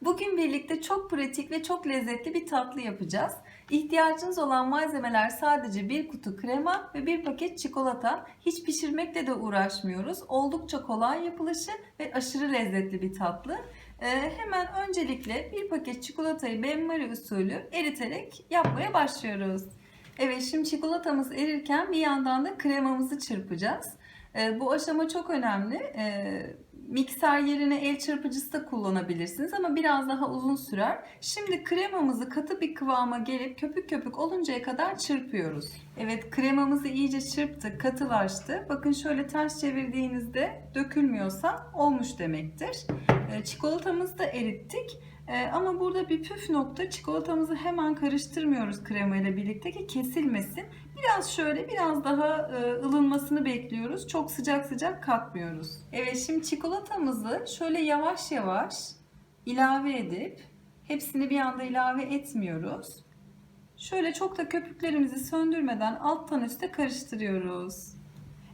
Bugün birlikte çok pratik ve çok lezzetli bir tatlı yapacağız. İhtiyacınız olan malzemeler sadece bir kutu krema ve bir paket çikolata. Hiç pişirmekle de uğraşmıyoruz. Oldukça kolay yapılışı ve aşırı lezzetli bir tatlı. Ee, hemen öncelikle bir paket çikolatayı benmari usulü eriterek yapmaya başlıyoruz. Evet şimdi çikolatamız erirken bir yandan da kremamızı çırpacağız. Ee, bu aşama çok önemli. Ee, mikser yerine el çırpıcısı da kullanabilirsiniz ama biraz daha uzun sürer. Şimdi kremamızı katı bir kıvama gelip köpük köpük oluncaya kadar çırpıyoruz. Evet kremamızı iyice çırptık, katılaştı. Bakın şöyle ters çevirdiğinizde dökülmüyorsa olmuş demektir. Ee, çikolatamızı da erittik. Ee, ama burada bir püf nokta çikolatamızı hemen karıştırmıyoruz krema ile birlikte ki kesilmesin. Biraz şöyle biraz daha e, ılınmasını bekliyoruz. Çok sıcak sıcak katmıyoruz. Evet şimdi çikolatamızı şöyle yavaş yavaş ilave edip hepsini bir anda ilave etmiyoruz. Şöyle çok da köpüklerimizi söndürmeden alttan üste karıştırıyoruz.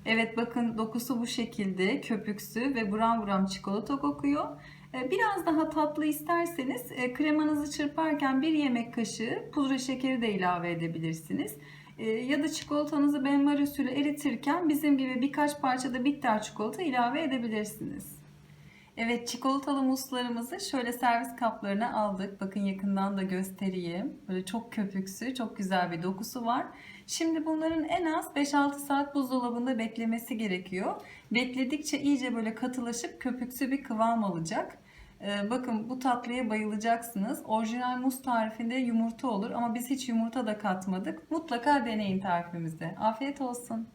Evet bakın dokusu bu şekilde köpüksü ve buram buram çikolata kokuyor. Ee, Biraz daha tatlı isterseniz e, kremanızı çırparken bir yemek kaşığı pudra şekeri de ilave edebilirsiniz. Ee, Ya da çikolatanızı benmari usulü eritirken bizim gibi birkaç parça da bitter çikolata ilave edebilirsiniz. Evet çikolatalı muslarımızı şöyle servis kaplarına aldık. Bakın yakından da göstereyim. Böyle çok köpüksü, çok güzel bir dokusu var. Şimdi bunların en az 5-6 saat buzdolabında beklemesi gerekiyor. Bekledikçe iyice böyle katılaşıp köpüksü bir kıvam alacak. Ee, bakın bu tatlıya bayılacaksınız. Orijinal muz tarifinde yumurta olur ama biz hiç yumurta da katmadık. Mutlaka deneyin tarifimizde. Afiyet olsun.